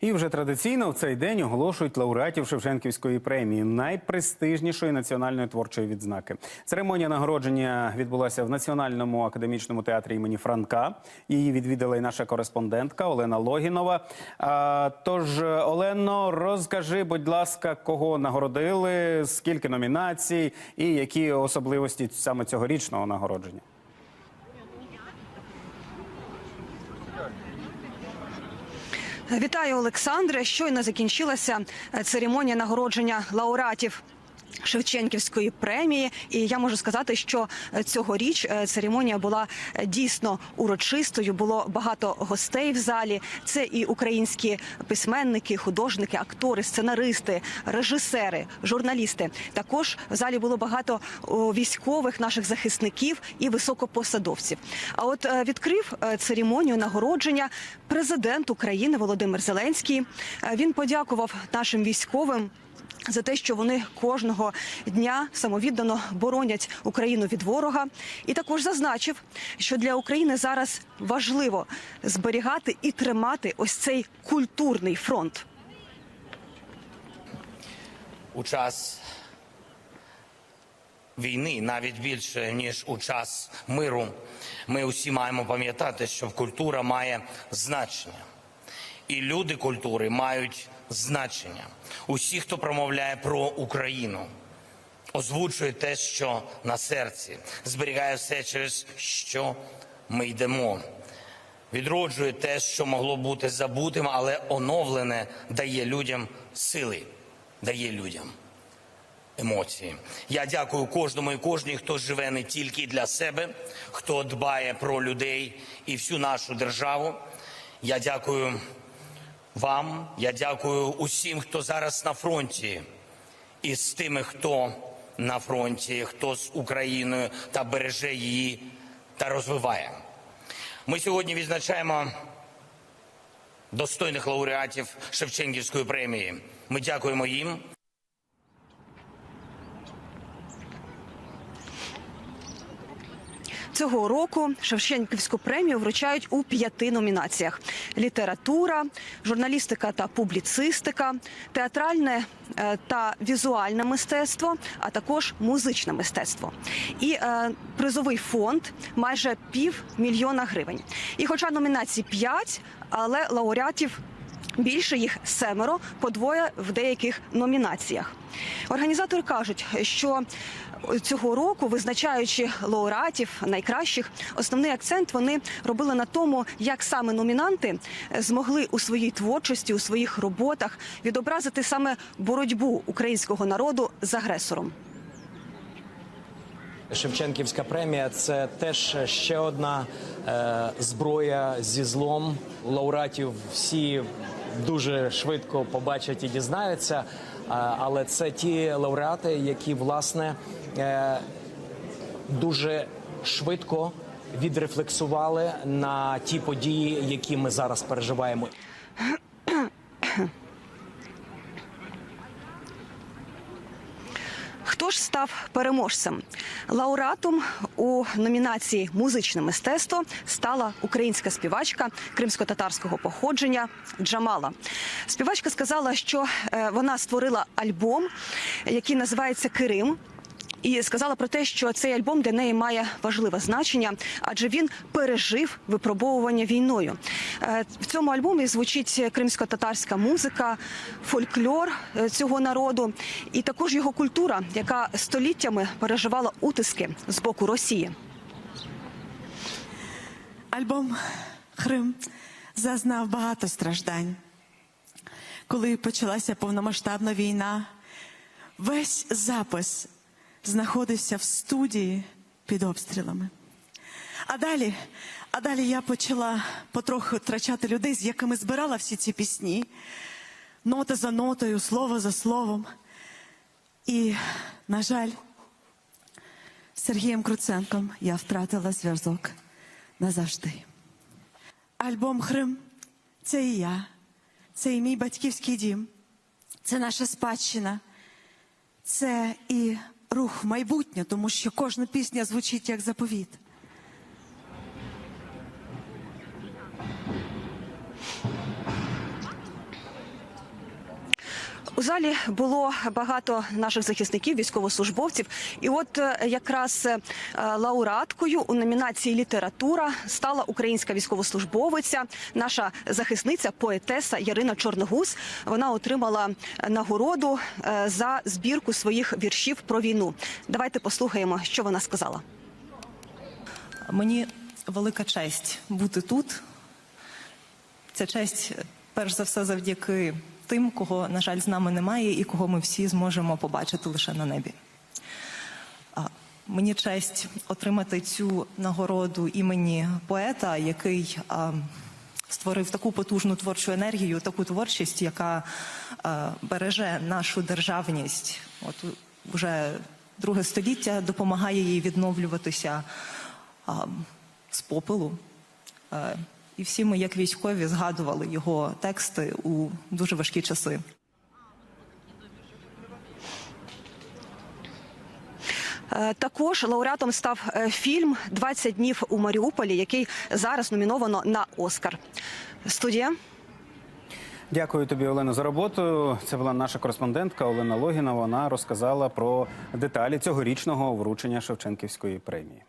І вже традиційно в цей день оголошують лауреатів Шевченківської премії, найпрестижнішої національної творчої відзнаки. Церемонія нагородження відбулася в Національному академічному театрі імені Франка. Її відвідала і наша кореспондентка Олена Логінова. А, тож, Олено, розкажи, будь ласка, кого нагородили, скільки номінацій і які особливості саме цьогорічного нагородження. Вітаю, Олександре. Щойно закінчилася церемонія нагородження лауреатів. Шевченківської премії, і я можу сказати, що е, цьогоріч е, церемонія була е, дійсно урочистою. Було багато гостей в залі. Це і українські письменники, художники, актори, сценаристи, режисери, журналісти. Також в залі було багато військових наших захисників і високопосадовців. А от відкрив церемонію нагородження президент України Володимир Зеленський. Він подякував нашим військовим за те, що вони кожного дня самовіддано боронять Україну від ворога, і також зазначив, що для України зараз важливо зберігати і тримати ось цей культурний фронт. у час війни, навіть більше ніж у час миру, ми усі маємо пам'ятати, що культура має значення, і люди культури мають значення. Усі, хто промовляє про Україну, озвучує те, що на серці, зберігає все, через що ми йдемо. Відроджує те, що могло бути забутим, але оновлене дає людям сили, дає людям емоції. Я дякую кожному і кожній, хто живе не тільки для себе, хто дбає про людей і всю нашу державу. Я дякую вам, я дякую усім, хто зараз на фронті, і з тими, хто на фронті, хто з Україною та береже її та розвиває. Ми сьогодні відзначаємо достойних лауреатів Шевченківської премії. Ми дякуємо їм. Цього року Шевченківську премію вручають у п'яти номінаціях: література, журналістика та публіцистика, театральне е, та візуальне мистецтво, а також музичне мистецтво. І е, призовий фонд майже пів мільйона гривень. І хоча номінацій п'ять, але лауреатів Більше їх семеро, по двоє в деяких номінаціях. Організатори кажуть, що цього року, визначаючи лауреатів найкращих, основний акцент вони робили на тому, як саме номінанти змогли у своїй творчості, у своїх роботах відобразити саме боротьбу українського народу з агресором. Шевченківська премія це теж ще одна е, зброя зі злом. Лауреатів всі дуже швидко побачать і дізнаються. Але це ті лауреати, які власне е, дуже швидко відрефлексували на ті події, які ми зараз переживаємо. Хто ж став переможцем? Лауреатом у номінації Музичне мистецтво стала українська співачка кримсько-татарського походження Джамала. Співачка сказала, що е, вона створила альбом, який називається Кирим. І сказала про те, що цей альбом для неї має важливе значення, адже він пережив випробовування війною. Е, В цьому альбомі звучить кримсько-татарська музика, фольклор е, цього народу, і також його культура, яка століттями переживала утиски з боку Росії. Альбом Хрим зазнав багато страждань. Коли почалася повномасштабна війна, весь запис знаходився в студії під обстрілами. А далі, а далі я почала потроху втрачати людей, з якими збирала всі ці пісні, нота за нотою, слово за словом. І, на жаль, з Сергієм Круценком я втратила зв'язок назавжди. Альбом Хрим це і я, це і мій батьківський дім, це наша спадщина, це і рух в майбутнє, тому що кожна пісня звучить як заповіт. У залі було багато наших захисників, військовослужбовців. І от е, якраз е, лауреаткою у номінації Література стала українська військовослужбовиця, наша захисниця, поетеса Ярина Чорногуз. Вона отримала нагороду е, за збірку своїх віршів про війну. Давайте послухаємо, що вона сказала. Мені велика честь бути тут. Ця честь, перш за все, завдяки тим, кого, на жаль, з нами немає, і кого ми всі зможемо побачити лише на небі. Мені честь отримати цю нагороду імені поета, який а, створив таку потужну творчу енергію, таку творчість, яка а, береже нашу державність. От у- вже друге століття допомагає їй відновлюватися а, з попелу. Е, І всі ми, як військові, згадували його тексти у дуже важкі часи. Е, Також лауреатом став е, фільм «20 днів у Маріуполі, який зараз номіновано на Оскар. Студія. Дякую тобі, Олено, за роботу. Це була наша кореспондентка Олена Логіна. Вона розказала про деталі цьогорічного вручення Шевченківської премії.